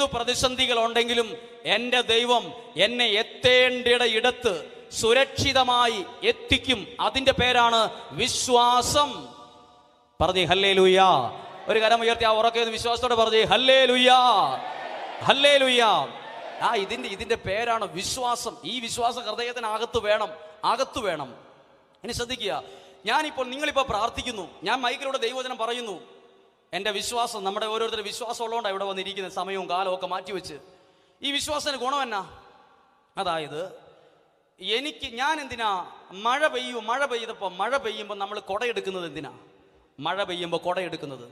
എന്തു പ്രതിസന്ധികൾ ഉണ്ടെങ്കിലും എന്റെ ദൈവം എന്നെ എത്തേണ്ട ഇടത്ത് സുരക്ഷിതമായി എത്തിക്കും. അതിന്റെ പേരാണ് വിശ്വാസം. പറഞ്ഞു ഹല്ലേ ലുയ്യ ഒരു കരം ഉയർത്തി ആ ഉറക്കെ വിശ്വാസത്തോടെ പറഞ്ഞു ഹല്ലേ ലുയ്യ ഹല്ലേ ലുയ്യ ആ ഇതിന്റെ ഇതിന്റെ പേരാണ് വിശ്വാസം. ഈ വിശ്വാസം ഹൃദയത്തിനകത്ത് വേണം അകത്ത് വേണം. ഇനി ശ്രദ്ധിക്കുക. ഞാനിപ്പോൾ നിങ്ങളിപ്പോൾ പ്രാർത്ഥിക്കുന്നു. ഞാൻ മൈക്കിലൂടെ ദൈവവചനം പറയുന്നു. എന്റെ വിശ്വാസം നമ്മുടെ ഓരോരുത്തരുടെ വിശ്വാസം ഉള്ളതുകൊണ്ടാണ് ഇവിടെ വന്നിരിക്കുന്ന സമയവും കാലവും ഒക്കെ മാറ്റിവെച്ച് ഈ വിശ്വാസത്തിന് ഗുണം എന്നാ? അതായത് എനിക്ക് ഞാൻ എന്തിനാ മഴ പെയ്യും മഴ പെയ്തപ്പോൾ മഴ പെയ്യുമ്പോൾ നമ്മൾ കുടയെടുക്കുന്നത് എന്തിനാ? മഴ പെയ്യുമ്പോൾ കുടയെടുക്കുന്നത്.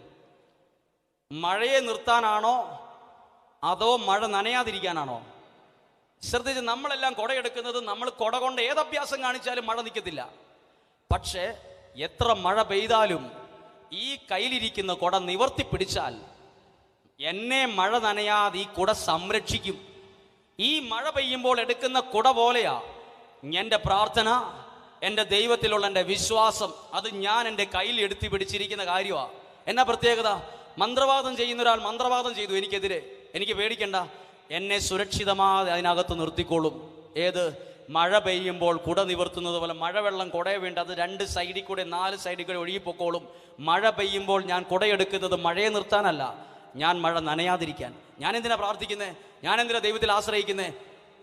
മഴയെ നിർത്താനാണോ? അതോ മഴ നനയാതിരിക്കാനാണോ? ശ്രദ്ധിച്ച് നമ്മളെല്ലാം കുടയെടുക്കുന്നത് നമ്മൾ കുട കൊണ്ട് ഏത് അഭ്യാസം കാണിച്ചാലും മഴ നിൽക്കത്തില്ല പക്ഷേ എത്ര മഴ പെയ്താലും ഈ കയ്യിലിരിക്കുന്ന കുട നിവർത്തി പിടിച്ചാൽ എന്നെ മഴ നനയാതെ ഈ കുട സംരക്ഷിക്കും. ഈ മഴ പെയ്യുമ്പോൾ എടുക്കുന്ന കുട പോലെയാ എന്റെ പ്രാർത്ഥന എന്റെ ദൈവത്തിലുള്ള എന്റെ വിശ്വാസം. അത് ഞാൻ എന്റെ കയ്യിൽ എടുത്തു പിടിച്ചിരിക്കുന്ന കാര്യമാണ് എന്നാ പ്രത്യേകത? മന്ത്രവാദം ചെയ്യുന്ന ഒരാൾ മന്ത്രവാദം ചെയ്തു എനിക്കെതിരെ. എനിക്ക് പേടിക്കണ്ട. എന്നെ സുരക്ഷിതമായി അതിനകത്ത് നിർത്തിക്കോളും. ഏത്? മഴ പെയ്യുമ്പോൾ കുട നിവർത്തുന്നത് പോലെ മഴവെള്ളം കുട വേണ്ട അത് രണ്ട് സൈഡിൽ കൂടെ നാല് സൈഡിൽ കൂടെ ഒഴുകിപ്പോക്കോളും. മഴ പെയ്യുമ്പോൾ ഞാൻ കുടയെടുക്കുന്നത് മഴയെ നിർത്താനല്ല. ഞാൻ മഴ നനയാതിരിക്കാൻ. ഞാൻ എന്തിനാ പ്രാർത്ഥിക്കുന്നത് ഞാൻ എന്തിനാ ദൈവത്തിൽ ആശ്രയിക്കുന്നത്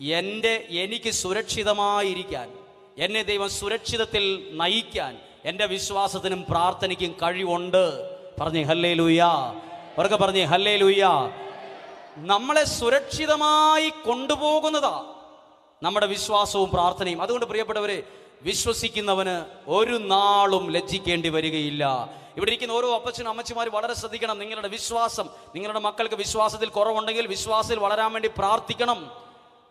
എന്റെ എനിക്ക് സുരക്ഷിതമായിരിക്കാൻ. എന്നെ ദൈവം സുരക്ഷിതത്തിൽ നയിക്കാൻ. എന്റെ വിശ്വാസത്തിനും പ്രാർത്ഥനയ്ക്കും കഴിവുണ്ട്. പറഞ്ഞു ഹല്ലേ ലൂയ അവർക്ക് പറഞ്ഞേ ഹല്ലേ ലൂയ നമ്മളെ സുരക്ഷിതമായി കൊണ്ടുപോകുന്നതാ. നമ്മുടെ വിശ്വാസവും പ്രാർത്ഥനയും. അതുകൊണ്ട് പ്രിയപ്പെട്ടവരെ വിശ്വസിക്കുന്നവന് ഒരു നാളും ലജ്ജിക്കേണ്ടി വരികയില്ല. ഇവിടെ ഇരിക്കുന്ന ഓരോ അപ്പച്ചനും അമ്മച്ചിമാരും വളരെ ശ്രദ്ധിക്കണം നിങ്ങളുടെ വിശ്വാസം. നിങ്ങളുടെ മക്കൾക്ക് വിശ്വാസത്തിൽ കുറവുണ്ടെങ്കിൽ വിശ്വാസത്തിൽ വളരാൻ വേണ്ടി പ്രാർത്ഥിക്കണം.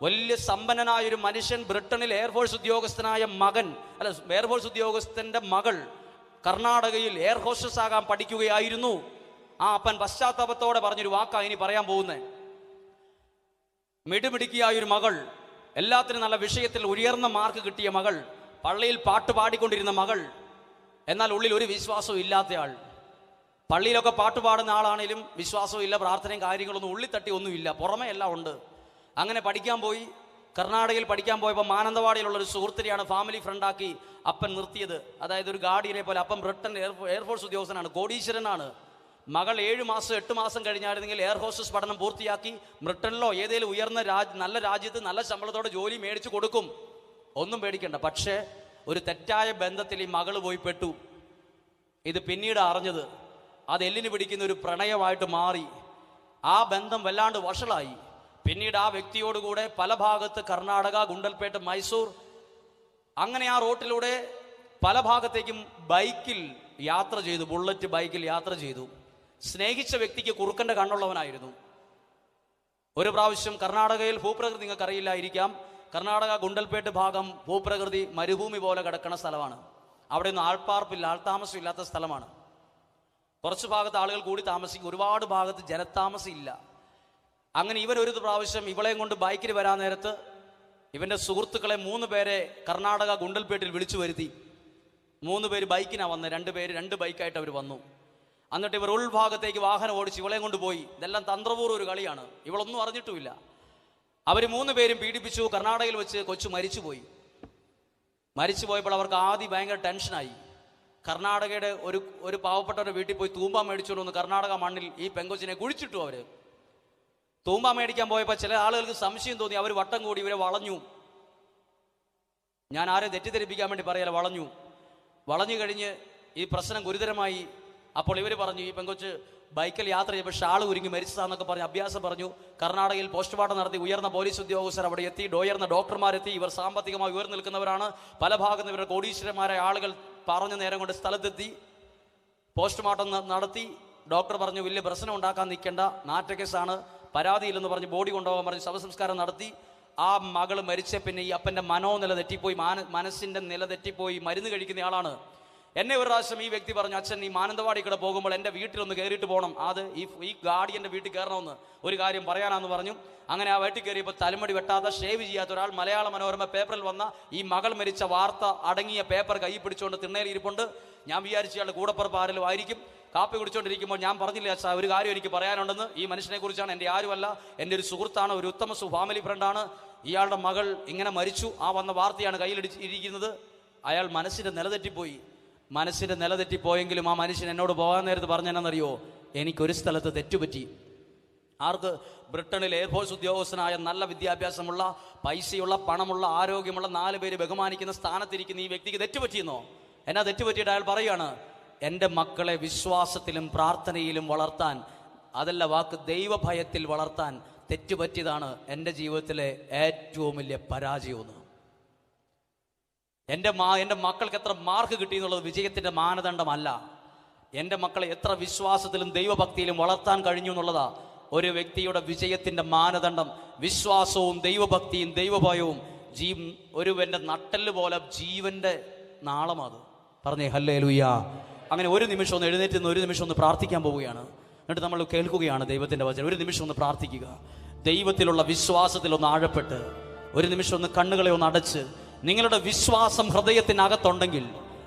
വലിയ സമ്പന്നനായ ഒരു മനുഷ്യൻ ബ്രിട്ടനിൽ എയർഫോഴ്സ് ഉദ്യോഗസ്ഥനായ മകൻ അല്ല എയർഫോഴ്സ് ഉദ്യോഗസ്ഥന്റെ മകൾ കർണാടകയിൽ എയർ ഹോസ്റ്റസ് ആകാൻ പഠിക്കുകയായിരുന്നു. ആ അപ്പൻ പശ്ചാത്താപത്തോടെ പറഞ്ഞൊരു വാക്കാണ് ഇനി പറയാൻ പോകുന്നത് മിടുമിടുക്കിയായ ഒരു മകൾ എല്ലാത്തിനും നല്ല വിഷയത്തിൽ ഉയർന്ന മാർക്ക് കിട്ടിയ മകൾ പള്ളിയിൽ പാട്ട് പാടിക്കൊണ്ടിരുന്ന മകൾ എന്നാൽ ഉള്ളിൽ ഒരു വിശ്വാസവും ഇല്ലാത്തയാൾ. പള്ളിയിലൊക്കെ പാട്ട് പാടുന്ന ആളാണെങ്കിലും വിശ്വാസവും ഇല്ല പ്രാർത്ഥനയും കാര്യങ്ങളൊന്നും ഉള്ളിത്തട്ടി ഒന്നുമില്ല പുറമേ എല്ലാം ഉണ്ട്. അങ്ങനെ പഠിക്കാൻ പോയി. കർണാടകയിൽ പഠിക്കാൻ പോയപ്പോൾ മാനന്തവാടിയിലുള്ള ഒരു സുഹൃത്തിനെയാണ് ഫാമിലി ഫ്രണ്ടാക്കി അപ്പൻ നിർത്തിയത്. അതായത് ഒരു ഗാർഡിയനെ പോലെ അപ്പം ബ്രിട്ടൻ എയർഫോഴ്സ് ഉദ്യോഗസ്ഥനാണ് കോടീശ്വരനാണ്. മകൾ ഏഴ് മാസം എട്ട് മാസം കഴിഞ്ഞായിരുന്നെങ്കിൽ എയർ ഹോസ്റ്റസ് പഠനം പൂർത്തിയാക്കി ബ്രിട്ടനിലോ ഏതെങ്കിലും ഉയർന്ന രാജ് നല്ല രാജ്യത്ത് നല്ല ശമ്പളത്തോടെ ജോലി മേടിച്ചു കൊടുക്കും. ഒന്നും പേടിക്കണ്ട. പക്ഷേ ഒരു തെറ്റായ ബന്ധത്തിൽ ഈ മകൾ പോയി പെട്ടു. ഇത് പിന്നീട് അറിഞ്ഞത് അത് എല്ലിന് പിടിക്കുന്ന ഒരു പ്രണയമായിട്ട് മാറി. ആ ബന്ധം വല്ലാണ്ട് വഷളായി. പിന്നീട് ആ വ്യക്തിയോടുകൂടെ പല ഭാഗത്ത് കർണാടക ഗുണ്ടൽപേട്ട് മൈസൂർ അങ്ങനെ ആ റോട്ടിലൂടെ പല ഭാഗത്തേക്കും ബൈക്കിൽ യാത്ര ചെയ്തു ബുള്ളറ്റ് ബൈക്കിൽ യാത്ര ചെയ്തു. സ്നേഹിച്ച വ്യക്തിക്ക് കുറുക്കന്റെ കണ്ണുള്ളവനായിരുന്നു. ഒരു പ്രാവശ്യം കർണാടകയിൽ ഭൂപ്രകൃതി നിങ്ങൾക്ക് അറിയില്ലായിരിക്കാം കർണാടക ഗുണ്ടൽപേട്ട് ഭാഗം ഭൂപ്രകൃതി മരുഭൂമി പോലെ കിടക്കുന്ന സ്ഥലമാണ്. അവിടെ ഒന്നും ആൾപ്പാർപ്പില്ല ആൾതാമസം ഇല്ലാത്ത സ്ഥലമാണ്. കുറച്ച് ഭാഗത്ത് ആളുകൾ കൂടി താമസിക്കും. ഒരുപാട് ഭാഗത്ത് ജനത്താമസം ഇല്ല. അങ്ങനെ ഇവൻ ഒരു പ്രാവശ്യം ഇവളെയും കൊണ്ട് ബൈക്കിൽ വരാൻ നേരത്ത് ഇവന്റെ സുഹൃത്തുക്കളെ മൂന്ന് പേരെ കർണാടക ഗുണ്ടൽപേട്ടിൽ വിളിച്ചു വരുത്തി. മൂന്ന് പേര് ബൈക്കിനാണ് വന്നത് രണ്ട് പേര് രണ്ട് ബൈക്കായിട്ട് അവർ വന്നു. എന്നിട്ട് ഇവർ ഉൾഭാഗത്തേക്ക് വാഹനം ഓടിച്ച് ഇവളെയും കൊണ്ടുപോയി. ഇതെല്ലാം തന്ത്രപൂർവം ഒരു കളിയാണ്. ഇവളൊന്നും അറിഞ്ഞിട്ടുമില്ല. അവർ മൂന്ന് പേരും പീഡിപ്പിച്ചു. കർണാടകയിൽ വെച്ച് കൊച്ചു മരിച്ചുപോയി. മരിച്ചു പോയപ്പോൾ അവർക്ക് ആദ്യം ഭയങ്കര ടെൻഷനായി. കർണാടകയുടെ ഒരു ഒരു പാവപ്പെട്ടവരുടെ വീട്ടിൽ പോയി തൂമ്പ മേടിച്ചുകൊണ്ട് വന്ന് കർണാടക മണ്ണിൽ ഈ പെങ്കൊച്ചിനെ കുഴിച്ചിട്ടു അവർ തൂമ്പ മേടിക്കാൻ പോയപ്പോൾ ചില ആളുകൾക്ക് സംശയം തോന്നി. അവർ വട്ടം കൂടി ഇവരെ വളഞ്ഞു. ഞാൻ ആരെ തെറ്റിദ്ധരിപ്പിക്കാൻ വേണ്ടി പറയല വളഞ്ഞു. വളഞ്ഞു കഴിഞ്ഞ് ഈ പ്രശ്നം ഗുരുതരമായി അപ്പോൾ ഇവർ പറഞ്ഞു ഈ പെങ്കൊച്ച് ബൈക്കിൽ യാത്ര ചെയ്യുമ്പോൾ ഷാൾ ഉരുങ്ങി മരിച്ചതാന്നൊക്കെ പറഞ്ഞ് അഭ്യാസം പറഞ്ഞു. കർണാടകയിൽ പോസ്റ്റ്മോർട്ടം നടത്തി ഉയർന്ന പോലീസ് ഉദ്യോഗസ്ഥർ അവിടെ എത്തി ഉയർന്ന ഡോക്ടർമാരെത്തി. ഇവർ സാമ്പത്തികമായി ഉയർന്നു നിൽക്കുന്നവരാണ്. പല ഭാഗത്ത് ഇവരുടെ കോടീശ്വരന്മാരായ ആളുകൾ പറഞ്ഞ നേരം കൊണ്ട് സ്ഥലത്തെത്തി പോസ്റ്റ്മോർട്ടം നടത്തി. ഡോക്ടർ പറഞ്ഞു വലിയ പ്രശ്നം ഉണ്ടാക്കാൻ നിൽക്കേണ്ട. നാറ്റക്കേസാണ്. പരാതിയില്ലെന്ന് പറഞ്ഞ് ബോഡി കൊണ്ടുപോകാൻ പറഞ്ഞ് ശവസംസ്കാരം നടത്തി. ആ മകൾ മരിച്ച പിന്നെ ഈ അപ്പന്റെ മനോനില തെറ്റിപ്പോയി. മാന മനസ്സിന്റെ നില തെറ്റിപ്പോയി. മരുന്ന് കഴിക്കുന്ന ആളാണ്. എന്നെ ഒരു പ്രാവശ്യം ഈ വ്യക്തി പറഞ്ഞു അച്ഛൻ നീ മാനന്തവാടി കൂടെ പോകുമ്പോൾ എന്റെ വീട്ടിലൊന്ന് കയറിയിട്ട് പോകണം അത് ഈ ഈ ഗാഡി എന്റെ വീട്ടിൽ കയറണമെന്ന് ഒരു കാര്യം പറയാനാന്ന് പറഞ്ഞു. അങ്ങനെ ആ വീട്ടിൽ കയറിയപ്പോൾ തലമുടി വെട്ടാതെ ഷേവ് ചെയ്യാത്ത ഒരാൾ മലയാള മനോരമ പേപ്പറിൽ വന്ന ഈ മകൾ മരിച്ച വാർത്ത അടങ്ങിയ പേപ്പർ കൈ പിടിച്ചുകൊണ്ട് തിണ്ണയിൽ ഇരിപ്പുണ്ട്. ഞാൻ വിചാരിച്ച ഇയാളുടെ കൂടപ്പുറപ്പ് ആരെങ്കിലും ആയിരിക്കും. കാപ്പി കുടിച്ചുകൊണ്ടിരിക്കുമ്പോൾ ഞാൻ പറഞ്ഞില്ല അച്ഛാ ഒരു കാര്യം എനിക്ക് പറയാനുണ്ടെന്ന്. ഈ മനുഷ്യനെ കുറിച്ചാണ് എന്റെ ആരുമല്ല. എന്റെ ഒരു സുഹൃത്താണ് ഒരു ഉത്തമ സു ഫാമിലി ഫ്രണ്ടാണ് ഇയാളുടെ മകൾ ഇങ്ങനെ മരിച്ചു. ആ വന്ന വാർത്തയാണ് കയ്യിലിടിച്ച് ഇരിക്കുന്നത്. അയാൾ മനസ്സിന്റെ നിലതെറ്റിപ്പോയി. മനസ്സിന്റെ നിലതെറ്റിപ്പോയെങ്കിലും ആ മനുഷ്യൻ എന്നോട് പോകാൻ നേരത്ത് പറഞ്ഞെന്നറിയോ എനിക്കൊരു സ്ഥലത്ത് തെറ്റുപറ്റി. ആർക്ക്? ബ്രിട്ടനിൽ എയർഫോഴ്സ് ഉദ്യോഗസ്ഥനായ നല്ല വിദ്യാഭ്യാസമുള്ള പൈസയുള്ള പണമുള്ള ആരോഗ്യമുള്ള നാല് പേര് ബഹുമാനിക്കുന്ന സ്ഥാനത്തിരിക്കുന്ന ഈ വ്യക്തിക്ക് തെറ്റുപറ്റിയെന്നോ? എന്നാ തെറ്റുപറ്റിയിട്ട് അയാൾ പറയാണ് എന്റെ മക്കളെ വിശ്വാസത്തിലും പ്രാർത്ഥനയിലും വളർത്താൻ അതല്ല വാക്ക് ദൈവഭയത്തിൽ വളർത്താൻ തെറ്റുപറ്റിയതാണ് എന്റെ ജീവിതത്തിലെ ഏറ്റവും വലിയ പരാജയമെന്ന്. എന്റെ മാ എന്റെ മക്കൾക്ക് എത്ര മാർക്ക് കിട്ടി എന്നുള്ളത് വിജയത്തിന്റെ മാനദണ്ഡമല്ല. എന്റെ മക്കളെ എത്ര വിശ്വാസത്തിലും ദൈവഭക്തിയിലും വളർത്താൻ കഴിഞ്ഞു എന്നുള്ളതാ ഒരു വ്യക്തിയുടെ വിജയത്തിന്റെ മാനദണ്ഡം. വിശ്വാസവും ദൈവഭക്തിയും ദൈവഭയവും ജീ ഒരുവന്റെ നട്ടൽ പോലെ ജീവന്റെ നാളമത്. പറഞ്ഞേ ഹല്ലേ ലുയ്യ അങ്ങനെ ഒരു നിമിഷം ഒന്ന് എഴുന്നേറ്റ് നിന്ന് ഒരു നിമിഷം ഒന്ന് പ്രാർത്ഥിക്കാൻ പോവുകയാണ്. എന്നിട്ട് നമ്മൾ കേൾക്കുകയാണ് ദൈവത്തിന്റെ വചനം. ഒരു നിമിഷം ഒന്ന് പ്രാർത്ഥിക്കുക. ദൈവത്തിലുള്ള വിശ്വാസത്തിൽ ഒന്ന് ആഴപ്പെട്ട് ഒരു നിമിഷം ഒന്ന് കണ്ണുകളെ ഒന്ന് അടച്ച് നിങ്ങളുടെ വിശ്വാസം ഹൃദയത്തിനകത്തുണ്ടെങ്കിൽ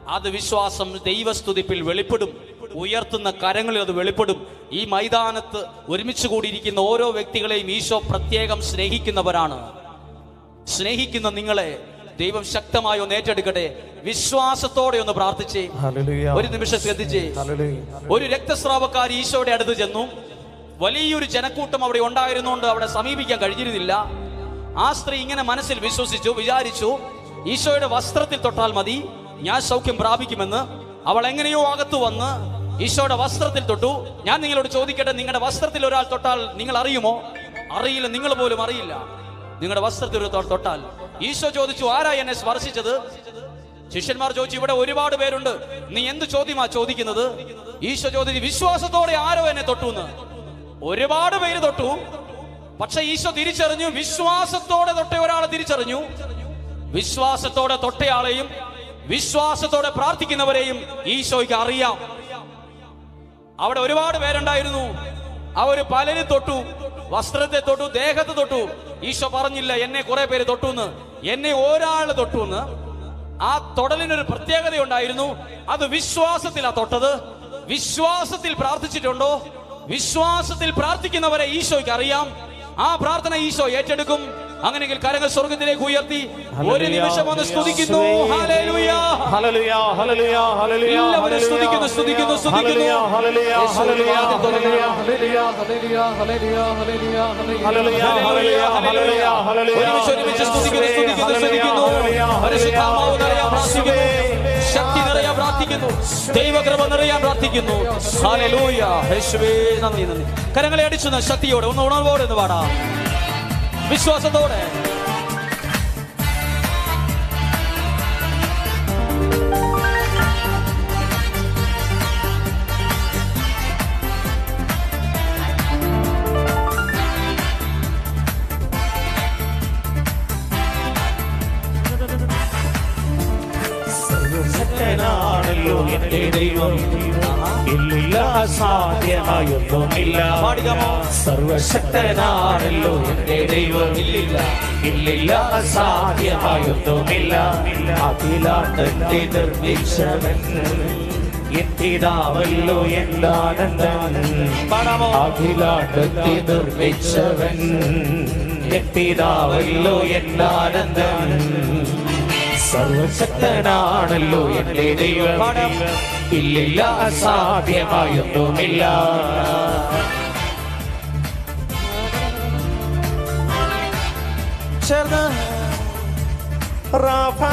അത് വിശ്വാസം ദൈവസ്തുതിപ്പിൽ വെളിപ്പെടും. ഉയർത്തുന്ന കരങ്ങളിൽ അത് വെളിപ്പെടും. ഈ മൈതാനത്ത് ഒരുമിച്ച് കൂടിയിരിക്കുന്ന ഓരോ വ്യക്തികളെയും ഈശോ പ്രത്യേകം സ്നേഹിക്കുന്നവരാണ്. സ്നേഹിക്കുന്ന നിങ്ങളെ ദൈവം ശക്തമായി ഒന്ന് ഏറ്റെടുക്കട്ടെ. വിശ്വാസത്തോടെ ഒന്ന് പ്രാർത്ഥിച്ചേ. ഒരു നിമിഷം ശ്രദ്ധിച്ചേ. ഒരു രക്തസ്രാവക്കാരി ഈശോയുടെ അടുത്ത് ചെന്നു. വലിയൊരു ജനക്കൂട്ടം അവിടെ ഉണ്ടായിരുന്നുകൊണ്ട് അവിടെ സമീപിക്കാൻ കഴിഞ്ഞിരുന്നില്ല. ആ സ്ത്രീ ഇങ്ങനെ മനസ്സിൽ വിശ്വസിച്ചു വിചാരിച്ചു ഈശോയുടെ വസ്ത്രത്തിൽ തൊട്ടാൽ മതി. ഞാൻ സൗഖ്യം പ്രാപിക്കുമെന്ന്. അവൾ എങ്ങനെയോ അകത്തു വന്ന് ഈശോയുടെ വസ്ത്രത്തിൽ തൊട്ടു. ഞാൻ നിങ്ങളോട് ചോദിക്കട്ടെ നിങ്ങളുടെ വസ്ത്രത്തിൽ ഒരാൾ തൊട്ടാൽ നിങ്ങൾ അറിയുമോ? അറിയില്ല നിങ്ങൾ പോലും അറിയില്ല. നിങ്ങളുടെ വസ്ത്രത്തിൽ ഒരു തൊട്ടാൽ. ഈശോ ചോദിച്ചു ആരാ എന്നെ സ്പർശിച്ചത്? ശിഷ്യന്മാർ ചോദിച്ചു ഇവിടെ ഒരുപാട് പേരുണ്ട്. നീ എന്ത് ചോദ്യമാ ചോദിക്കുന്നത്? ഈശോ ചോദിച്ചു വിശ്വാസത്തോടെ ആരോ എന്നെ തൊട്ടു എന്ന് ഒരുപാട് പേര് തൊട്ടു. പക്ഷെ ഈശോ തിരിച്ചറിഞ്ഞു വിശ്വാസത്തോടെ തൊട്ട ഒരാളെ തിരിച്ചറിഞ്ഞു. വിശ്വാസത്തോടെ തൊട്ടയാളെയും വിശ്വാസത്തോടെ പ്രാർത്ഥിക്കുന്നവരെയും ഈശോയ്ക്ക് അറിയാം. അവിടെ ഒരുപാട് പേരുണ്ടായിരുന്നു. അവർ പലരും തൊട്ടു വസ്ത്രത്തെ തൊട്ടു ദേഹത്തെ തൊട്ടു. ഈശോ പറഞ്ഞില്ല എന്നെ കുറെ പേര് തൊട്ടു എന്ന് എന്നെ ഒരാൾ തൊട്ടു എന്ന് ആ തൊടലിനൊരു പ്രത്യേകത ഉണ്ടായിരുന്നു അത് വിശ്വാസത്തിലാ തൊട്ടത്. വിശ്വാസത്തിൽ പ്രാർത്ഥിച്ചിട്ടുണ്ടോ? വിശ്വാസത്തിൽ പ്രാർത്ഥിക്കുന്നവരെ ഈശോയ്ക്ക് അറിയാം. ആ പ്രാർത്ഥന ഈശോ ഏറ്റെടുക്കും. അങ്ങനെയെങ്കിൽ കരങ്ങൾ സ്വർഗത്തിലേക്ക് ഉയർത്തി. ഒരു നിമിഷം ഒന്ന് സ്തുതിക്കുന്നു. സ്തുതിക്കുന്നു, സ്തുതിക്കുന്നു, സ്തുതിക്കുന്നു. ശക്തി നിറയാൻ പ്രാർത്ഥിക്കുന്നു. ദൈവകൃപ നിറയാൻ പ്രാർത്ഥിക്കുന്നു. നന്ദി നന്ദി. കരങ്ങളെ അടിച്ചു ശക്തിയോടെ ഒന്ന് ഉണർവോടെ എന്ന് പാടാം. വിശ്വാസത്തോടെ. എന്റെ ദൈവം ഇല്ലില്ല അസാധ്യമായൊന്നുമില്ല? സർവശക്തനാണല്ലോ എന്റെ ദൈവം ഇല്ലില്ല ഇല്ലില്ല അസാധ്യമായൊന്നുമില്ല അഖിലാണ്ടത്തെ നിർമ്മിച്ചവൻ എന്തിനാവല്ലോ എന്താണെന്ന് അഖിലാട്ടത്തെ നിർമ്മിച്ചവൻ എത്തിതാവല്ലോ എന്നാനന്ദൻ സർവശക്തനാണല്ലോ എന്റെ ദൈവം. ഇല്ലില്ല അസാധ്യമായൊന്നുമില്ല. ചേർന്ന്. യഹോവ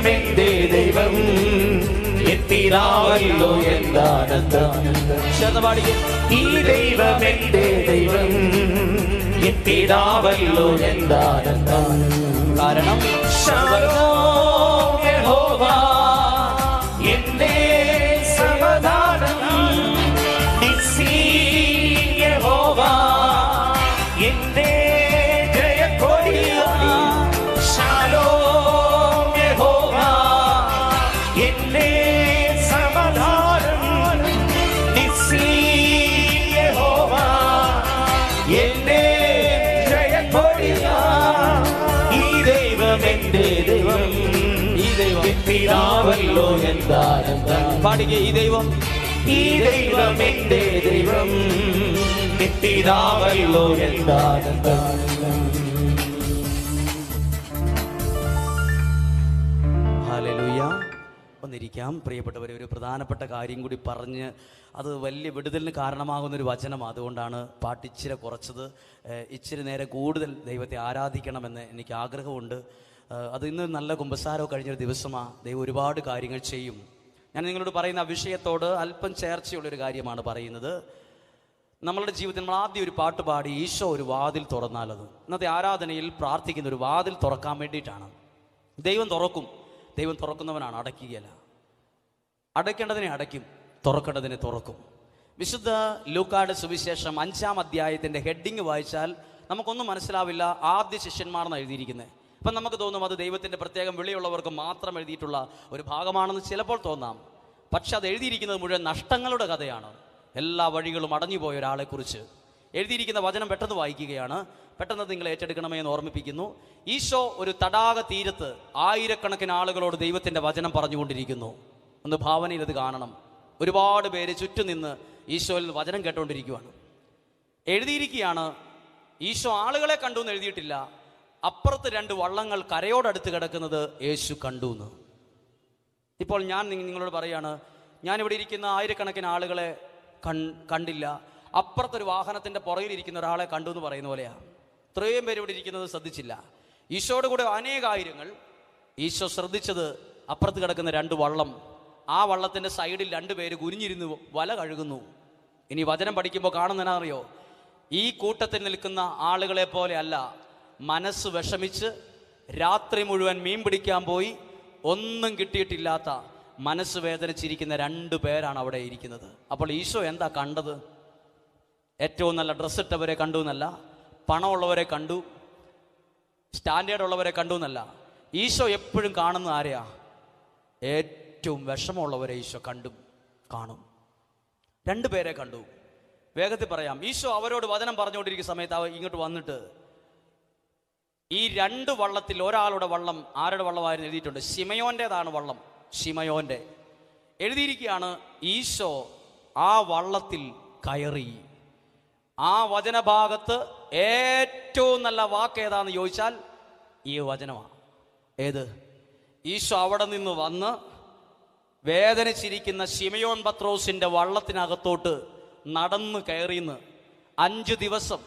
ദൈവം എന്റെ ദൈവം. എത്തിരാവല്ലോ എന്താനന്ദം ചേർന്ന് ഈ ദൈവം എന്റെ ദൈവം. എത്തിരാവല്ലോ എന്താനന്ദം കാരണം ശാലോം യഹോവ പിതാവല്ലോ എന്താനന്ദം പാടിക ഈ ദൈവം. ഈ ദൈവം എന്റെ ദൈവം. എത്തിതാവല്ലോ എന്താനന്ദം വന്നിരിക്കാം. ഒന്നിരിക്കാം പ്രിയപ്പെട്ടവരെ ഒരു പ്രധാനപ്പെട്ട കാര്യം കൂടി പറഞ്ഞ് അത് വലിയ വിടുതലിന് കാരണമാകുന്ന ഒരു വചനം. അതുകൊണ്ടാണ് പാട്ട് ഇച്ചിരി കുറച്ചത് ഇച്ചിരി നേരെ കൂടുതൽ ദൈവത്തെ ആരാധിക്കണമെന്ന് എനിക്ക് ആഗ്രഹമുണ്ട്. അത് ഇന്ന് നല്ല കുമ്പസാരോ കഴിഞ്ഞൊരു ദിവസമാണ് ദൈവം ഒരുപാട് കാര്യങ്ങൾ ചെയ്യും. ഞാൻ നിങ്ങളോട് പറയുന്ന വിഷയത്തോട് അല്പം ചേർച്ചയുള്ളൊരു കാര്യമാണ് പറയുന്നത്. നമ്മളുടെ ജീവിതത്തിൽ നമ്മൾ ആദ്യം ഒരു പാട്ട് പാടി ഈശോ ഒരു വാതിൽ തുറന്നാലത് ഇന്നത്തെ ആരാധനയിൽ പ്രാർത്ഥിക്കുന്ന ഒരു വാതിൽ തുറക്കാൻ വേണ്ടിയിട്ടാണ്. ദൈവം തുറക്കും. ദൈവം തുറക്കുന്നവനാണ് അടയ്ക്കുകയല്ല. അടയ്ക്കേണ്ടതിനെ അടയ്ക്കും തുറക്കേണ്ടതിനെ തുറക്കും. വിശുദ്ധ ലൂക്കാട് സുവിശേഷം അഞ്ചാം അധ്യായത്തിന്റെ ഹെഡിങ് വായിച്ചാൽ നമുക്കൊന്നും മനസ്സിലാവില്ല ആദ്യ ശിഷ്യന്മാർ എന്ന് എഴുതിയിരിക്കുന്നത്. അപ്പം നമുക്ക് തോന്നും അത് ദൈവത്തിന്റെ പ്രത്യേകം വിളിയുള്ളവർക്ക് മാത്രം എഴുതിയിട്ടുള്ള ഒരു ഭാഗമാണെന്ന് ചിലപ്പോൾ തോന്നാം. പക്ഷെ അത് എഴുതിയിരിക്കുന്നത് മുഴുവൻ നഷ്ടങ്ങളുടെ കഥയാണ്. എല്ലാ വഴികളും അടഞ്ഞുപോയ ഒരാളെക്കുറിച്ച്. എഴുതിയിരിക്കുന്ന വചനം പെട്ടെന്ന് വായിക്കുകയാണ്. പെട്ടെന്ന് നിങ്ങൾ ഏറ്റെടുക്കണമേ എന്ന് ഓർമ്മിപ്പിക്കുന്നു. ഈശോ ഒരു തടാക തീരത്ത് ആയിരക്കണക്കിന് ആളുകളോട് ദൈവത്തിന്റെ വചനം പറഞ്ഞുകൊണ്ടിരിക്കുന്നു. ഒന്ന് ഭാവനയിൽ അത് കാണണം. ഒരുപാട് പേര് ചുറ്റും നിന്ന് ഈശോയിൽ വചനം കേട്ടുകൊണ്ടിരിക്കുകയാണ് എഴുതിയിരിക്കുകയാണ് ഈശോ ആളുകളെ കണ്ടു എന്ന് എഴുതിയിട്ടില്ല. അപ്പുറത്ത് രണ്ട് വള്ളങ്ങൾ കരയോടടുത്ത് കിടക്കുന്നത് യേശു കണ്ടു എന്ന് ഇപ്പോൾ ഞാൻ നിങ്ങളോട് പറയാണ് ഞാൻ ഇവിടെ ഇരിക്കുന്ന ആയിരക്കണക്കിന് ആളുകളെ കണ്ടില്ല. അപ്പുറത്തൊരു വാഹനത്തിന്റെ പുറകിലിരിക്കുന്ന ഒരാളെ കണ്ടു എന്ന് പറയുന്ന പോലെയാണ് ഇത്രയും പേര് ഇവിടെ ഇരിക്കുന്നത് ശ്രദ്ധിച്ചില്ല. ഈശോയുടെ കൂടെ അനേകായിരങ്ങൾ ഈശോ ശ്രദ്ധിച്ചത് അപ്പുറത്ത് കിടക്കുന്ന രണ്ട് വള്ളം. ആ വള്ളത്തിന്റെ സൈഡിൽ രണ്ട് പേര് കുരിഞ്ഞിരുന്ന് വല കഴുകുന്നു. ഇനി വചനം പഠിക്കുമ്പോൾ കാണുന്നതിനറിയോ ഈ കൂട്ടത്തിൽ നിൽക്കുന്ന ആളുകളെ പോലെ അല്ല. മനസ്സ് വിഷമിച്ച് രാത്രി മുഴുവൻ മീൻ പിടിക്കാൻ പോയി. ഒന്നും കിട്ടിയിട്ടില്ലാത്ത മനസ്സ് വേദനിച്ചിരിക്കുന്ന രണ്ട് പേരാണ് അവിടെ ഇരിക്കുന്നത്. അപ്പോൾ ഈശോ എന്താ കണ്ടത്? ഏറ്റവും നല്ല ഡ്രസ്സ് ഇട്ടവരെ കണ്ടു എന്നല്ല പണമുള്ളവരെ കണ്ടു സ്റ്റാൻഡേർഡ് ഉള്ളവരെ കണ്ടു എന്നല്ല. ഈശോ എപ്പോഴും കാണുന്ന ആരെയാ? ഏറ്റവും വിഷമമുള്ളവരെ ഈശോ കണ്ടും കാണും. രണ്ടു പേരെ കണ്ടു. വേഗത്തിൽ പറയാം ഈശോ അവരോട് വചനം പറഞ്ഞുകൊണ്ടിരിക്കുന്ന സമയത്ത് ഇങ്ങോട്ട് വന്നിട്ട് ഈ രണ്ട് വള്ളത്തിൽ ഒരാളുടെ വള്ളം ആരുടെ വള്ളമായിരുന്നു എഴുതിയിട്ടുണ്ട്? ഷിമയോന്റെതാണ് വള്ളം. ശിമയോന്റെ എഴുതിയിരിക്കുകയാണ് ഈശോ ആ വള്ളത്തിൽ കയറി. ആ വചനഭാഗത്ത് ഏറ്റവും നല്ല വാക്ക് ഏതാന്ന് ചോദിച്ചാൽ ഈ വചനമാണ്. ഏത്? ഈശോ അവിടെ നിന്ന് വന്ന് വേദനിച്ചിരിക്കുന്ന ശിമയോൻ പത്രോസിന്റെ വള്ളത്തിനകത്തോട്ട് നടന്ന് കയറിന്ന് അഞ്ച് ദിവസം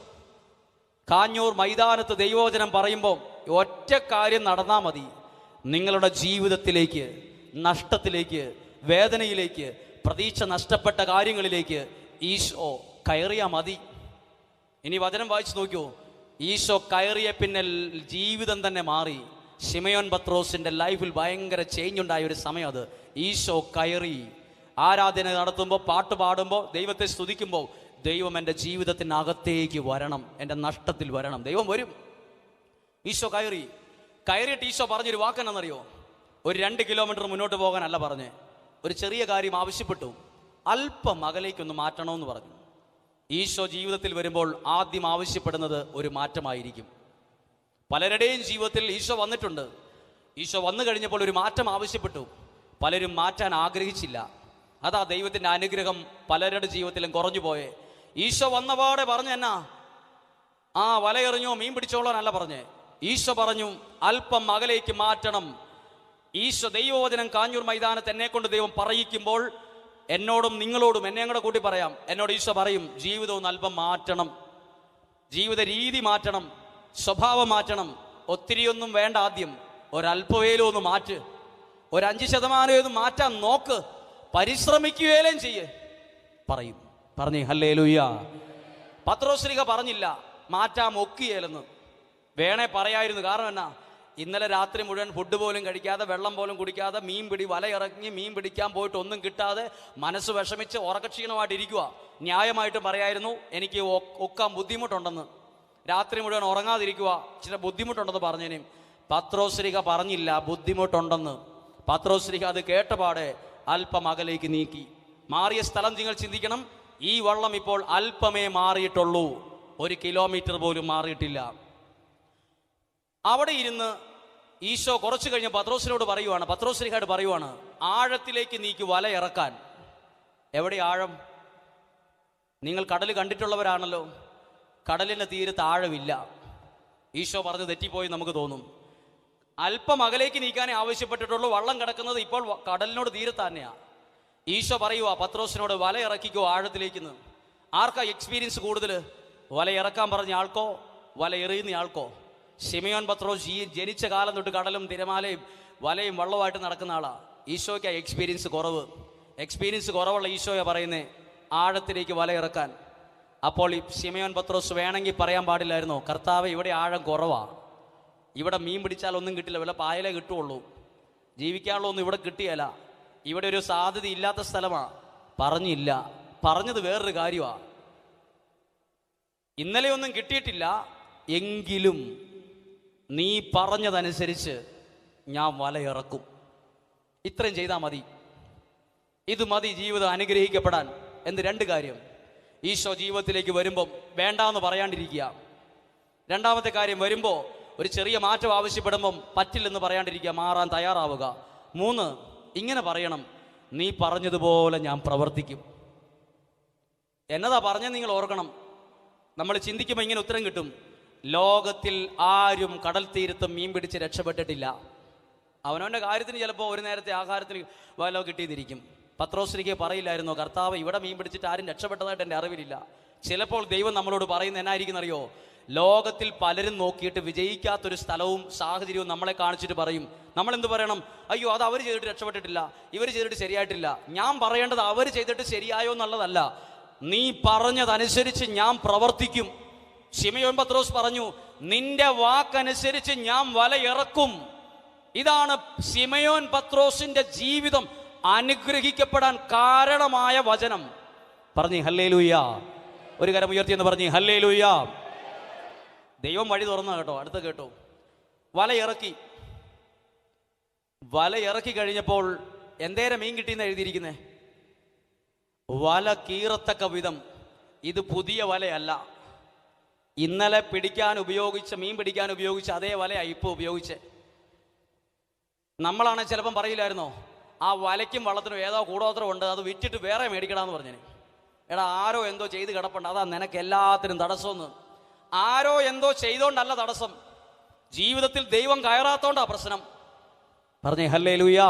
കാഞ്ഞൂർ മൈതാനത്ത് ദൈവോചനം പറയുമ്പോൾ ഒറ്റ കാര്യം നടന്നാൽ മതി. നിങ്ങളുടെ ജീവിതത്തിലേക്ക് നഷ്ടത്തിലേക്ക് വേദനയിലേക്ക് പ്രതീക്ഷ നഷ്ടപ്പെട്ട കാര്യങ്ങളിലേക്ക് ഈശോ കയറിയാൽ മതി. ഇനി വചനം വായിച്ചു നോക്കിയോ ഈശോ കയറിയ പിന്നെ ജീവിതം തന്നെ മാറി. ഷിമയോൻ പത്രോസിന്റെ ലൈഫിൽ ഭയങ്കര ചേഞ്ച് ഉണ്ടായ ഒരു സമയം അത്. ഈശോ കയറി. ആരാധന നടത്തുമ്പോൾ പാട്ട് പാടുമ്പോൾ ദൈവത്തെ സ്തുതിക്കുമ്പോൾ ദൈവം എന്റെ ജീവിതത്തിനകത്തേക്ക് വരണം എന്റെ നഷ്ടത്തിൽ വരണം. ദൈവം വരും. ഈശോ കയറി. കയറിയിട്ട് ഈശോ പറഞ്ഞൊരു വാക്കെന്നറിയോ ഒരു രണ്ട് കിലോമീറ്റർ മുന്നോട്ട് പോകാനല്ല പറഞ്ഞ്. ഒരു ചെറിയ കാര്യം ആവശ്യപ്പെട്ടു. അല്പം അകലേക്കൊന്ന് മാറ്റണമെന്ന് പറഞ്ഞു. ഈശോ ജീവിതത്തിൽ വരുമ്പോൾ ആദ്യം ആവശ്യപ്പെടുന്നത് ഒരു മാറ്റമായിരിക്കും. പലരുടെയും ജീവിതത്തിൽ ഈശോ വന്നിട്ടുണ്ട്. ഈശോ വന്നു കഴിഞ്ഞപ്പോൾ ഒരു മാറ്റം ആവശ്യപ്പെട്ടു. പലരും മാറ്റാൻ ആഗ്രഹിച്ചില്ല. അതാ ദൈവത്തിന്റെ അനുഗ്രഹം പലരുടെ ജീവിതത്തിലും കുറഞ്ഞു പോയേ. ഈശോ വന്നപാടെ പറഞ്ഞു എന്നാ? ആ വലയെറിഞ്ഞോ മീൻ പിടിച്ചോളാനല്ല പറഞ്ഞേ. ഈശോ പറഞ്ഞു അല്പം അകലേക്ക് മാറ്റണം. ഈശോ ദൈവവചനം കാഞ്ഞൂർ മൈതാനത്ത് എന്നെ കൊണ്ട് ദൈവം പറയിക്കുമ്പോൾ എന്നോടും നിങ്ങളോടും എന്നെ കൂടെ കൂട്ടി പറയാം. എന്നോട് ഈശോ പറയും ജീവിതം ഒന്ന് അല്പം മാറ്റണം. ജീവിത രീതി മാറ്റണം. സ്വഭാവം മാറ്റണം. ഒത്തിരിയൊന്നും വേണ്ട ആദ്യം. ഒരല്പവേലും ഒന്ന് മാറ്റ്. ഒരു അഞ്ച് ശതമാനം ഒന്ന് മാറ്റാൻ നോക്ക്. പരിശ്രമിക്കുകയും ചെയ്യ്. പറയും. പറഞ്ഞേ ഹല്ലേ ലൂയ്യ പത്രോശ്രീക പറഞ്ഞില്ല മാറ്റാം ഒക്കിയേലെന്ന്. വേണേ പറയായിരുന്നു കാരണം എന്നാ ഇന്നലെ രാത്രി മുഴുവൻ ഫുഡ് പോലും കഴിക്കാതെ വെള്ളം പോലും കുടിക്കാതെ മീൻ പിടി വലയിറങ്ങി മീൻ പിടിക്കാൻ പോയിട്ട് ഒന്നും കിട്ടാതെ മനസ്സ് വിഷമിച്ച് ഉറക്കക്ഷീണമായിട്ട് ഇരിക്കുക ന്യായമായിട്ട് പറയായിരുന്നു എനിക്ക് ഒക്കാൻ ബുദ്ധിമുട്ടുണ്ടെന്ന്. രാത്രി മുഴുവൻ ഉറങ്ങാതിരിക്കുക ചില ബുദ്ധിമുട്ടുണ്ടെന്ന് പറഞ്ഞതിനും പത്രോശ്രീക പറഞ്ഞില്ല ബുദ്ധിമുട്ടുണ്ടെന്ന്. പത്രോശ്രീക അത് കേട്ടപാടെ അല്പം അകലേക്ക് നീക്കി. മാറിയ സ്ഥലം നിങ്ങൾ ചിന്തിക്കണം ഈ വള്ളം ഇപ്പോൾ അല്പമേ മാറിയിട്ടുള്ളൂ. ഒരു കിലോമീറ്റർ പോലും മാറിയിട്ടില്ല. അവിടെ ഇരുന്ന് ഈശോ കുറച്ചു കഴിഞ്ഞ് പത്രോസിനോട് പറയുവാണ് പത്രോസിനിക്കായിട്ട് പറയുവാണ് ആഴത്തിലേക്ക് നീക്കി വല ഇറക്കാൻ. എവിടെ ആഴം? നിങ്ങൾ കടൽ കണ്ടിട്ടുള്ളവരാണല്ലോ. കടലിന്റെ തീരത്ത് ആഴമില്ല ഈശോ പറഞ്ഞ് തെറ്റിപ്പോയി നമുക്ക് തോന്നും. അല്പം അകലേക്ക് നീക്കാനേ ആവശ്യപ്പെട്ടിട്ടുള്ളൂ. വള്ളം കിടക്കുന്നത് ഇപ്പോൾ കടലിനോട് തീരത്ത് തന്നെയാണ് ഈശോ പറയുക പത്രോസിനോട് വല ഇറക്കിക്കോ ആഴത്തിലേക്കെന്ന് ആർക്കാ എക്സ്പീരിയൻസ് കൂടുതൽ? വല ഇറക്കാൻ പറഞ്ഞ ആൾക്കോ? വല എറിയുന്ന ആൾക്കോ? ഷിമയോൻ പത്രോസ് ഈ ജനിച്ച കാലം തൊട്ട് കടലും തിരമാലയും വലയും വള്ളവുമായിട്ട് നടക്കുന്ന ആളാ. ഈശോയ്ക്ക് എക്സ്പീരിയൻസ് കുറവ്. എക്സ്പീരിയൻസ് കുറവുള്ള ഈശോയെ പറയുന്നേ ആഴത്തിലേക്ക് വല ഇറക്കാൻ. അപ്പോൾ ഈ ഷിമയോൻ പത്രോസ് വേണമെങ്കിൽ പറയാൻ പാടില്ലായിരുന്നോ? കർത്താവ് ഇവിടെ ആഴം കുറവാണ് ഇവിടെ മീൻ പിടിച്ചാൽ ഒന്നും കിട്ടില്ല വല്ല പായലേ കിട്ടുള്ളൂ ജീവിക്കാനുള്ള ഒന്നും ഇവിടെ കിട്ടിയല്ല ഇവിടെ ഒരു സാധ്യത ഇല്ലാത്ത സ്ഥലമാ. പറഞ്ഞില്ല. പറഞ്ഞത് വേറൊരു കാര്യമാ. ഇന്നലെ ഒന്നും കിട്ടിയിട്ടില്ല. എങ്കിലും നീ പറഞ്ഞതനുസരിച്ച് ഞാൻ വലയിറക്കും ഇത്രയും ചെയ്താൽ മതി. ഇത് മതി ജീവിതം അനുഗ്രഹിക്കപ്പെടാൻ. എന്ത് രണ്ട് കാര്യം. ഈശോ ജീവിതത്തിലേക്ക് വരുമ്പം വേണ്ടാന്ന് പറയാണ്ടിരിക്കുക. രണ്ടാമത്തെ കാര്യം വരുമ്പോൾ ഒരു ചെറിയ മാറ്റം ആവശ്യപ്പെടുമ്പം പറ്റില്ലെന്ന് പറയാണ്ടിരിക്കുക. മാറാൻ തയ്യാറാവുക. മൂന്ന് ഇങ്ങനെ പറയണം നീ പറഞ്ഞതുപോലെ ഞാൻ പ്രവർത്തിക്കും. എന്നതാ പറഞ്ഞ നിങ്ങൾ ഓർക്കണം. നമ്മൾ ചിന്തിക്കുമ്പോൾ ഇങ്ങനെ ഉത്തരം കിട്ടും. ലോകത്തിൽ ആരും കടൽ തീരത്ത് മീൻ പിടിച്ച് രക്ഷപ്പെട്ടിട്ടില്ല. അവനവന്റെ കാര്യത്തിന് ചിലപ്പോൾ ഒരു നേരത്തെ ആഹാരത്തിന് വലോ കിട്ടിയെന്നിരിക്കും പത്രോശ്രീക്ക് പറയില്ലായിരുന്നോ കർത്താവ് ഇവിടെ മീൻ പിടിച്ചിട്ട് ആരും രക്ഷപ്പെട്ടതായിട്ട് എന്റെ അറിവിലില്ല. ചിലപ്പോൾ ദൈവം നമ്മളോട് പറയുന്ന എന്നായിരിക്കും അറിയോ? ലോകത്തിൽ പലരും നോക്കിയിട്ട് വിജയിക്കാത്തൊരു സ്ഥലവും സാഹചര്യവും നമ്മളെ കാണിച്ചിട്ട് പറയും. നമ്മൾ എന്ത് പറയണം? അയ്യോ അത് അവർ ചെയ്തിട്ട് രക്ഷപ്പെട്ടിട്ടില്ല. ഇവർ ചെയ്തിട്ട് ശരിയായിട്ടില്ല. ഞാൻ പറയേണ്ടത് അവർ ചെയ്തിട്ട് ശരിയായോ എന്നുള്ളതല്ല. നീ പറഞ്ഞതനുസരിച്ച് ഞാൻ പ്രവർത്തിക്കും. ഷിമയോൻ പത്രോസ് പറഞ്ഞു നിന്റെ വാക്കനുസരിച്ച് ഞാൻ വലയിറക്കും ഇതാണ് സിമയോൻ പത്രോസിന്റെ ജീവിതം. അനുഗ്രഹിക്കപ്പെടാൻ കാരണമായ വചനം. പറഞ്ഞു ഹല്ലേ ലൂയ്യ ഒരു കരം ഉയർത്തി എന്ന് പറഞ്ഞു ഹല്ലേ ലൂയ ദൈവം വഴി തുറന്ന കേട്ടോ അടുത്ത കേട്ടോ. വല ഇറക്കി. വല ഇറക്കി കഴിഞ്ഞപ്പോൾ എന്തേരം മീൻ കിട്ടിയെന്ന് എഴുതിയിരിക്കുന്നേ? വല കീറത്തക്ക വിധം. ഇത് പുതിയ വലയല്ല. ഇന്നലെ പിടിക്കാൻ ഉപയോഗിച്ച മീൻ പിടിക്കാൻ ഉപയോഗിച്ച അതേ വലയാണ് ഇപ്പോൾ ഉപയോഗിച്ചേ. നമ്മളാണെ ചിലപ്പം പറയില്ലായിരുന്നോ? ആ വലയ്ക്കും വള്ളത്തിനും ഏതോ കൂടോത്രം ഉണ്ട് അത് വിറ്റിട്ട് വേറെ മേടിക്കണമെന്ന് പറഞ്ഞേ എടാ ആരോ എന്തോ ചെയ്ത് കിടപ്പുണ്ട് അതാ നിനക്ക് എല്ലാത്തിനും തടസ്സമെന്ന്. ആരോ എന്തോ ചെയ്തോണ്ടല്ല തടസ്സം. ജീവിതത്തിൽ ദൈവം കയറാത്തോണ്ടാ പ്രശ്നം. പറഞ്ഞേ ഹല്ലേ ലൂയാ